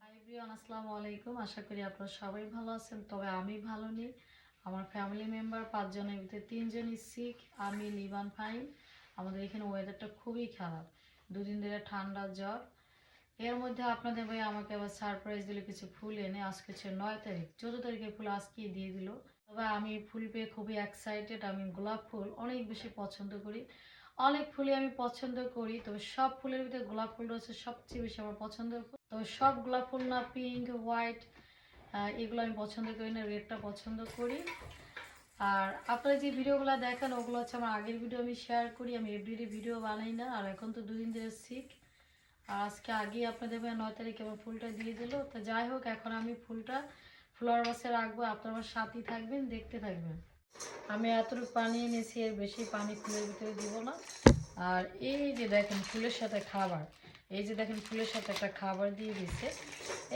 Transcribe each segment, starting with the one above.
High Brian আসসালামু আলাইকুম। আশা করি আপনারা সবাই ভালো আছেন, তবে আমি ভালো নেই। আমার ফ্যামিলি মেম্বার পাঁচজনের ভিতরে তিনজনই শিখ আমি, লিবান ফাইন আমাদের এখানে ওয়েদারটা খুবই খারাপ। দুদিন ধরে ঠান্ডা জ্বর। এর মধ্যে আপনাদের ভাই আমাকে আবার সারপ্রাইজ দিল কিছু ফুল এনে। আজকে হচ্ছে নয় তারিখ। চোদ্দ তারিখের ফুল আজকেই দিয়ে দিল। তবে আমি ফুল পেয়ে খুবই এক্সাইটেড আমি গোলাপ ফুল অনেক বেশি পছন্দ করি। অনেক ফুলই আমি পছন্দ করি। তবে সব ফুলের ভিতরে গোলাপ ফুলটা হচ্ছে সবচেয়ে বেশি আমার পছন্দের তবে সব গোলাপ ফুল না পিঙ্ক হোয়াইট এগুলো আমি পছন্দ করি না, রেডটা পছন্দ করি। আর আপনারা যে ভিডিওগুলো দেখেন, ওগুলো হচ্ছে আমার আগের ভিডিও আমি শেয়ার করি। আমি এভরিডে ভিডিও বানাই না, আর এখন তো দুদিন ধরে শিখ আর আজকে আগে আপনাদের নয় তারিখে আমার ফুলটা দিয়ে দিল। তো যাই হোক, এখন আমি ফুলটা ফ্লোয়ার বাসে রাখব। আপনারা আমার সাথেই থাকবেন, দেখতে থাকবেন। আমি এতটুকু পানি এনেছি, এর বেশি পানি ফুলের ভিতরে দিব না। আর এই যে দেখেন ফুলের সাথে খাবার, এই যে দেখেন ফুলের সাথে একটা খাবার দিয়ে দিছে।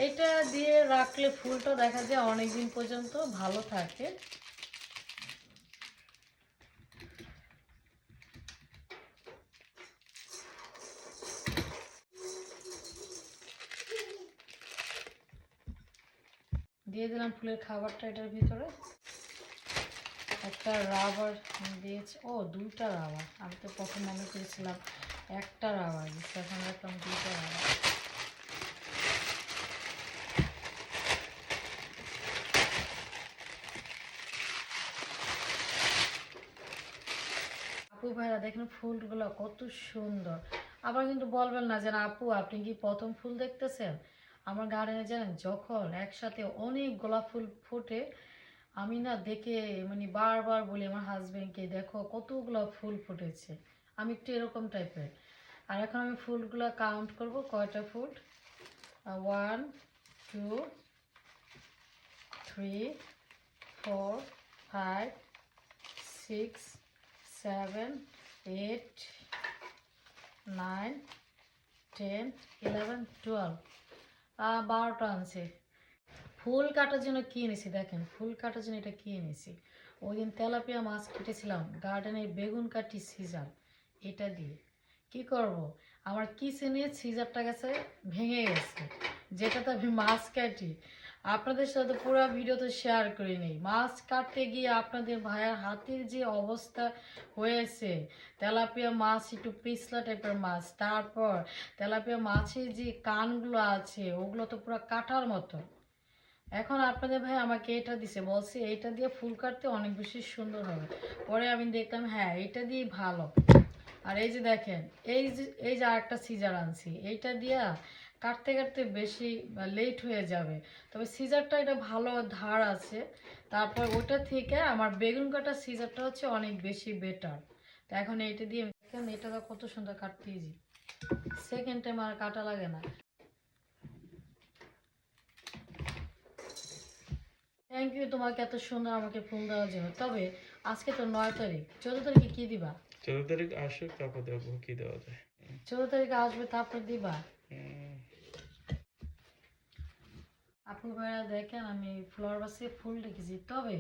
এইটা দিয়ে রাখলে ফুলটা দেখা যায় অনেক দিন পর্যন্ত ভালো থাকে। দিয়ে দিলাম ফুলের খাবারটা এটার ভিতরে। একটা রাবার দিয়েছে, ও দুইটা রাবার আমি তো প্রথম মনে করেছিলাম একটা রাবার দিচ্ছে এখন দুইটা রাবার আপু ভাইরা, দেখেন ফুলগুলো কত সুন্দর। আবার কিন্তু বলবেন না যে আপু, আপনি কি প্রথম ফুল দেখতেছেন? আমার গার্ডেনে জানেন, যখন একসাথে অনেক গোলাপ ফুল ফোটে আমি না দেখে মানে বারবার বলি আমার হাজবেন্ডকে দেখো কতগুলো ফুল ফুটেছে। আমি একটু এরকম টাইপের। আর এখন আমি ফুলগুলো কাউন্ট করব, কয়টা ফুল? One two three four five six seven eight nine ten eleven twelve বারোটা আনছে। ফুল কাটার জন্য কি এনেছি দেখেন, ফুল কাটার জন্য এটা কি এনেছি? ওই দিন তেলাপিয়া মাছ কেটেছিলাম গার্ডেনের বেগুন কাটি সিজার এটা দিয়ে। কি করব? আমার কিচেনে সিজারটা গেছে, ভেঙে গেছে, যেটাতে আমি মাছ কাটি। আপনাদের সাথে পুরো ভিডিও তো শেয়ার করে নেই। মাছ কাটতে গিয়ে আপনাদের ভাইয়ের হাতের যে অবস্থা হয়েছে, তেলাপিয়া মাছ একটু পিছলা টাইপের মাছ, তারপর তেলাপিয়া মাছের যে কানগুলো আছে, ওগুলো তো পুরো কাটার মতো। এখন আপনাদের ভাই আমাকে এটা দিছে, বলছে এইটা দিয়ে ফুল কাটতে অনেক বেশি সুন্দর হবে। পরে আমি দেখলাম হ্যাঁ এটা দিয়ে ভালো। আর এই যে দেখেন, এই যে এই যে আরেকটা সিজার আনছি, এইটা দিয়া কাটতে কাটতে বেশি লেট হয়ে যাবে। তবে সিজারটা এটা ভালো ধার আছে। তারপর ওটা থেকে আমার বেগুন কাটা সিজারটা হচ্ছে অনেক বেশি বেটার তো এখন এইটা দিয়ে দেখেন এটা কত সুন্দর কাটতে সেকেন্ড টাইম আর কাটা লাগে না। থ্যাংক ইউ তোমাকে এত সুন্দর আমাকে ফোন দেওয়ার জন্য। তবে আজকে তো নয় তারিখ। চোদ্দ তারিখে কি দিবা? চোদ্দ তারিখ আসুক তারপর দেখব কি দেওয়া যায়। চোদ্দ তারিখে আসবে তারপর দিবা। আপনি আপু ভাইরা দেখেন আমি ফ্লোর বাসে ফুল রেখেছি তবে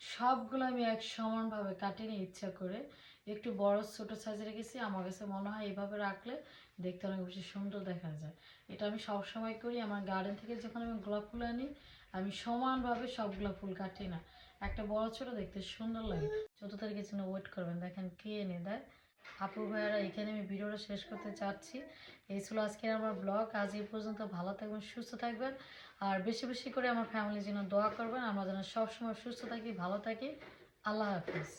সবগুলো আমি এক সমানভাবে কাটি নিয়ে ইচ্ছা করে। একটু বড়, ছোট সাইজে রেখেছি। আমার কাছে মনে হয় এভাবে রাখলে দেখতে অনেক বেশি সুন্দর দেখা যায়। এটা আমি সব সময় করি। আমার গার্ডেন থেকে যখন আমি গোলাপ ফুল আনি, আমি সমানভাবে সবগুলো ফুল কাটি না। একটা বড়, ছোট দেখতে সুন্দর লাগে। চোদ্দ তারিখের জন্য ওয়েট করবেন। দেখেন কে এনে দেয়। আপু ভাইয়ারা, এখানে আমি ভিডিওটা শেষ করতে চাচ্ছি। এই ছিল আজকের আমার ব্লগ আজ এই পর্যন্ত ভালো থাকবেন, সুস্থ থাকবেন। আর বেশি বেশি করে আমার ফ্যামিলির জন্য দোয়া করবেন। আমরা যেন সবসময় সুস্থ থাকি, ভালো থাকি। আল্লাহ হাফিজ।